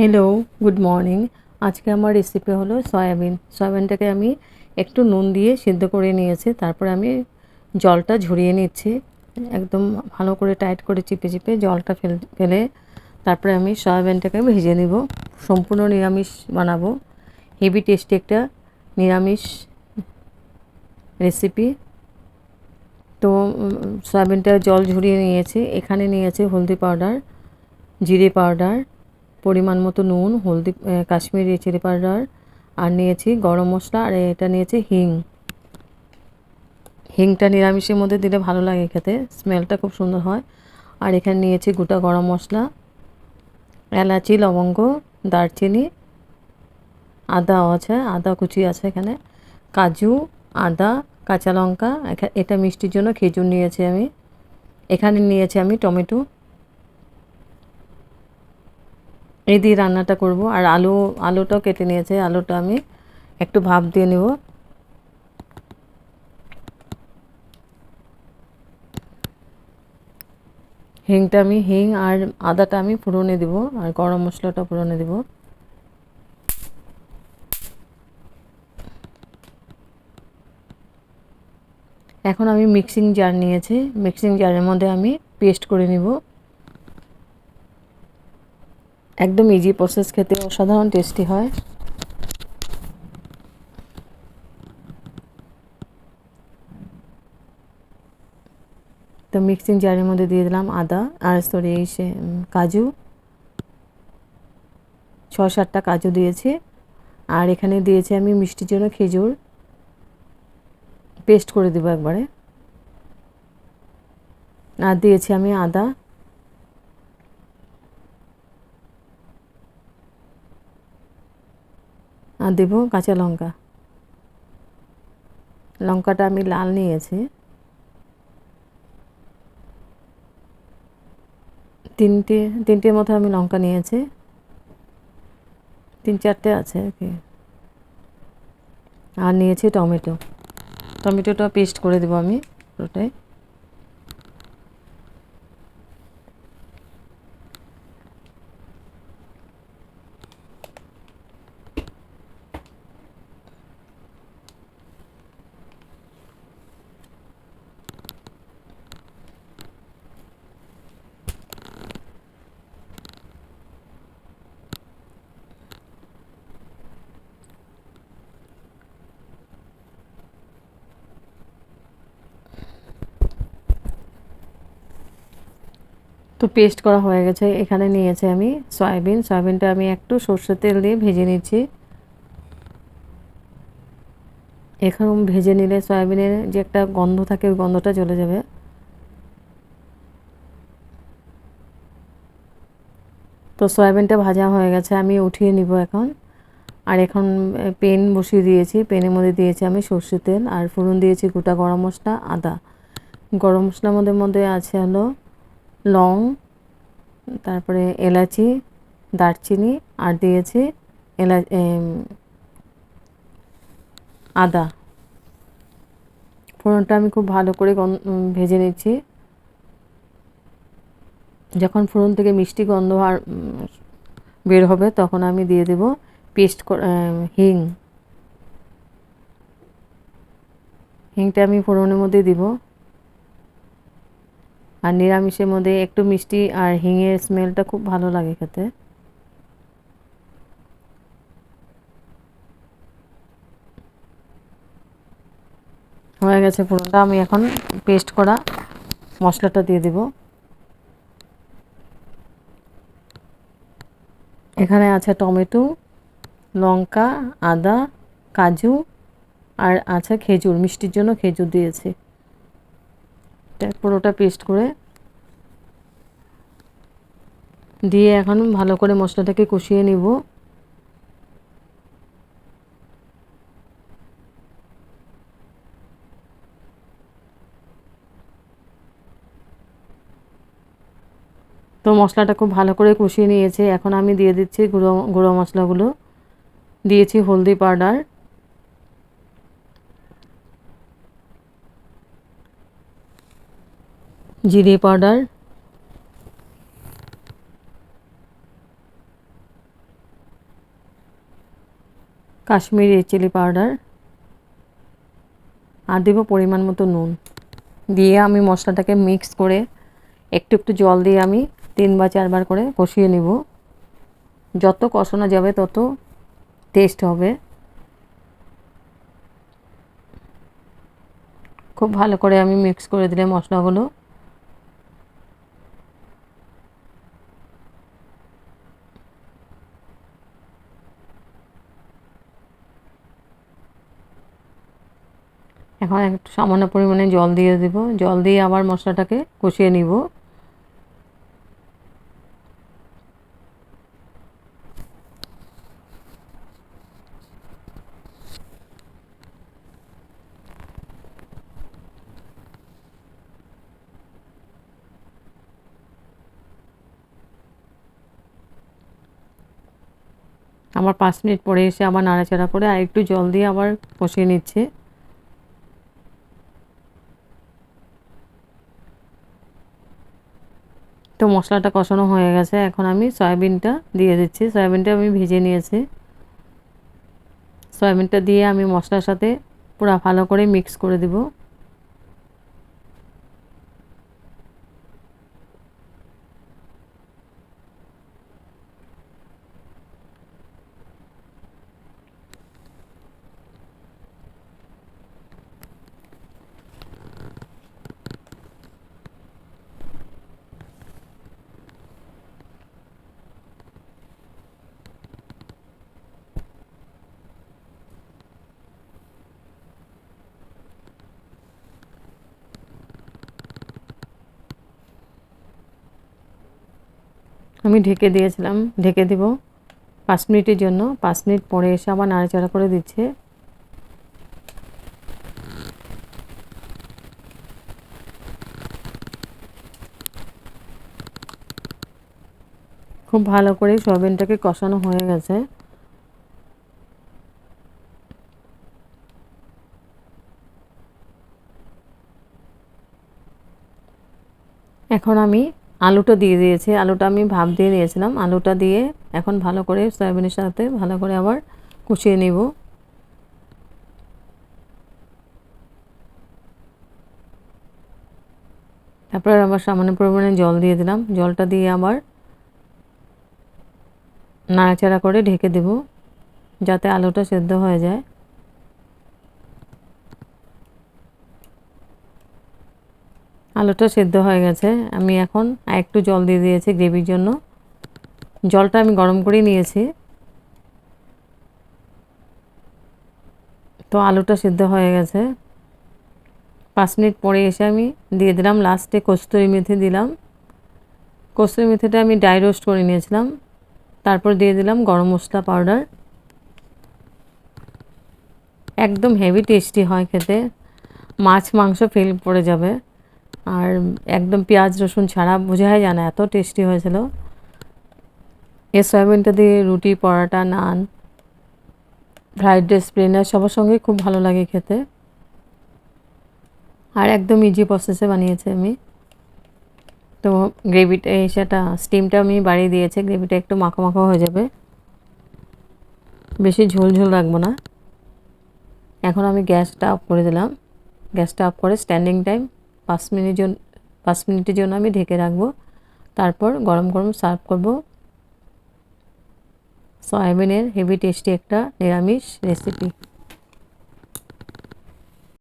Hello good morning আজকে আমার recipe হলো সয়াবিন। সয়াবিনটাকে আমি একটু নুন দিয়ে সিদ্ধ করে নিয়েছি। তারপরে আমি জলটা ঝরিয়ে নিচ্ছি। একদম ভালো করে টাইট করে চিপে চিপে জলটা ফেল, ফেলে তারপরে আমি সয়াবিনটাকে ভেজে নিব। সম্পূর্ণ নিরামিষ বানাবো। হেভি টেস্টি একটা নিরামিষ রেসিপি তো সয়াবিনটা জল ঝরিয়ে নিয়েছি। এখানে নিয়েছি হলদি পাউডার, জিরে পাউডার পরিমাণ মতো নুন, হলদি কাশ্মীরি চিলি পাউডার, আর নিয়েছি গরম মশলা, আর এটা নিয়েছি হিং। হিংটা নিরামিষের মধ্যে দিলে ভালো লাগে খেতে, স্মেলটা খুব সুন্দর হয়। আর এখানে নিয়েছি গোটা গরম মশলা, এলাচি, লবঙ্গ, দারচিনি, আদা আছে, আদা কুচি আছে এখানে, কাজু, আদা, কাঁচা লঙ্কা এটা মিষ্টির জন্য খেজুর নিয়েছি আমি। এখানে নিয়েছি আমি টমেটো। এই দিয়ে রান্নাটা করব। আর আলু, আলুটাও কেটে নিয়েছে। আলুটা আমি একটু ভাপ দিয়ে নেব। হিংটা আমি, হিং আর আদাটা আমি ফোড়নে দেব। আর গরম মশলাটা ফোড়নে দেব। এখন আমি মিক্সিং জার নিয়েছি। মিক্সিং জারের মধ্যে আমি পেস্ট করে নিব। একদম ইজি প্রসেস খেতে অসাধারণ টেস্টি হয়। তো মিক্সিং জারের মধ্যে দিয়ে দিলাম আদা আর সরি এই সে কাজু। ছ সাতটা কাজু দিয়েছি। আর এখানে দিয়েছি আমি মিষ্টির জন্য খেজুর। পেস্ট করে দেবো একবারে। আর দিয়েছি আমি আদা। আর দেবো কাঁচা লঙ্কা। লঙ্কাটা আমি লাল নিয়েছি। তিনটে, তিনটের মতো আমি লঙ্কা নিয়েছি। তিন চারটে আছে আর কি। আর নিয়েছি টমেটো। টমেটোটা পেস্ট করে দেবো আমি পুরোটাই। তো পেস্ট করা হয়ে গেছে। এখানে নিয়েছি আমি সয়াবিন। সয়াবিনটা আমি একটু সর্ষের তেল দিয়ে ভেজে নিচ্ছি। এরকম ভেজে নিলে সয়াবিনের যে একটা গন্ধ থাকে, ওই গন্ধটা চলে যাবে। তো সয়াবিনটা ভাজা হয়ে গেছে, আমি উঠিয়ে নিব এখন। আর এখন পেন বসিয়ে দিয়েছি। পেনের মধ্যে দিয়েছি আমি সর্ষের তেল। আর ফোড়ন দিয়েছি গোটা গরম মশলা, আদা। গরম মশলার মধ্যে মধ্যে আছে হলো লং, তারপরে এলাচি, দারচিনি, আর দিয়েছি এলা আদা। ফোড়নটা আমি খুব ভালো করে ভেজে নিচ্ছি। যখন ফোড়ন থেকে মিষ্টি গন্ধ আর বের হবে, তখন আমি দিয়ে দেব পেস্ট হিং। হিংটা আমি ফোড়নের মধ্যে দিব। আর নিরামিষের মধ্যে একটু মিষ্টি আর হিঙের স্মেলটা খুব ভালো লাগে খেতে। হয়ে গেছে পুরোটা, আমি এখন পেস্ট করা মশলাটা দিয়ে দেব। এখানে আছে টমেটো, লঙ্কা, আদা, কাজু আর আছে খেজুর, মিষ্টির জন্য খেজুর দিয়েছি। এটা পুরোটা পেস্ট করে দিয়ে এখন ভালো করে মশলাটাকে কষিয়ে নিব। তো মশলাটা খুব ভালো করে কষিয়ে নিয়েছে। এখন আমি দিয়ে দিচ্ছি গুঁড়ো গুঁড়ো মশলাগুলো। দিয়েছি হলদি পাউডার। জিরে পাউডার, কাশ্মীরি চিলি পাউডার, আর দেবো পরিমাণ মতো নুন। দিয়ে আমি মশলাটাকে মিক্স করে একটু একটু জল দিয়ে আমি তিন বা চারবার করে কষিয়ে নিব। যত কষানো যাবে তত টেস্ট হবে। খুব ভালো করে আমি মিক্স করে দিলে মশলাগুলো। এখন একটু সামান্য পরিমাণে জল দিয়ে দেব। জল দিয়ে আবার মশলাটাকে কষিয়ে নিব। আবার পাঁচ মিনিট পরে এসে আবার নাড়াচাড়া করে আর একটু জল দিয়ে আবার কষিয়ে নিচ্ছে। তো মশলাটা কষানো হয়ে গেছে। এখন আমি সয়াবিনটা দিয়ে দিচ্ছি। সয়াবিনটা আমি ভেজে নিয়েছি। সয়াবিনটা দিয়ে আমি মশলার সাথে পুরো ভালো করে মিক্স করে দিব। আমি ঢেকে দিয়েছিলাম। ঢেকে দিব পাঁচ মিনিটের জন্য। পাঁচ মিনিট পরে এসে আবার নাড়াচাড়া করে দিচ্ছে। খুব ভালো করে সয়াবিনটাকে কষানো হয়ে গেছে। এখন আমি আলুটা দিয়ে দিয়েছি। আলুটা আমি ভাপ দিয়ে দিয়েছিলাম। আলুটা দিয়ে এখন ভালো করে সয়াবিনের সাথে ভালো করে আবার কষিয়ে নিব। তারপর আবার সামান্য পরিমাণে জল দিয়ে দিলাম। জলটা দিয়ে আবার নাড়াচাড়া করে ঢেকে দেব, যাতে আলুটা সেদ্ধ হয়ে যায়। আলুটা সেদ্ধ হয়ে গেছে। আমি এখন একটু জল দিয়ে দিয়েছি গ্রেভির জন্য। জলটা আমি গরম করে নিয়েছি। তো আলুটা সেদ্ধ হয়ে গেছে। পাঁচ মিনিট পরে এসে আমি দিয়ে দিলাম লাস্টে কস্তুরি মেথি দিলাম। কস্তুরি মেথিটা আমি ডাই রোস্ট করে নিয়েছিলাম। তারপর দিয়ে দিলাম গরম মশলা পাউডার। একদম হেভি টেস্টি হয় খেতে। মাছ মাংস ফেল পড়ে যাবে। আর একদম পেঁয়াজ, রসুন ছাড়া বোঝাই যায় না এত টেস্টি হয়েছিল। এই সয়াবিনটা দিয়ে রুটি, পরোটা, নান ফ্রাইড রাইস প্লেন সবার সঙ্গে খুব ভালো লাগে খেতে। আর একদম ইজি প্রসেসে বানিয়েছি আমি। তো গ্রেভিটা এই সেটা স্টিমটা আমি বাড়িয়ে দিয়েছি গ্রেভিটা একটু মাখো মাখো হয়ে যাবে। বেশি ঝোল ঝোল রাখব না। এখন আমি গ্যাসটা অফ করে দিলাম। গ্যাসটা অফ করে স্ট্যান্ডিং টাইম পাঁচ মিনিট জন্য, পাঁচ মিনিটের জন্য আমি ঢেকে রাখব। তারপর গরম গরম সার্ভ করব। সয়াবিনের হেভি টেস্টি একটা নিরামিষ রেসিপি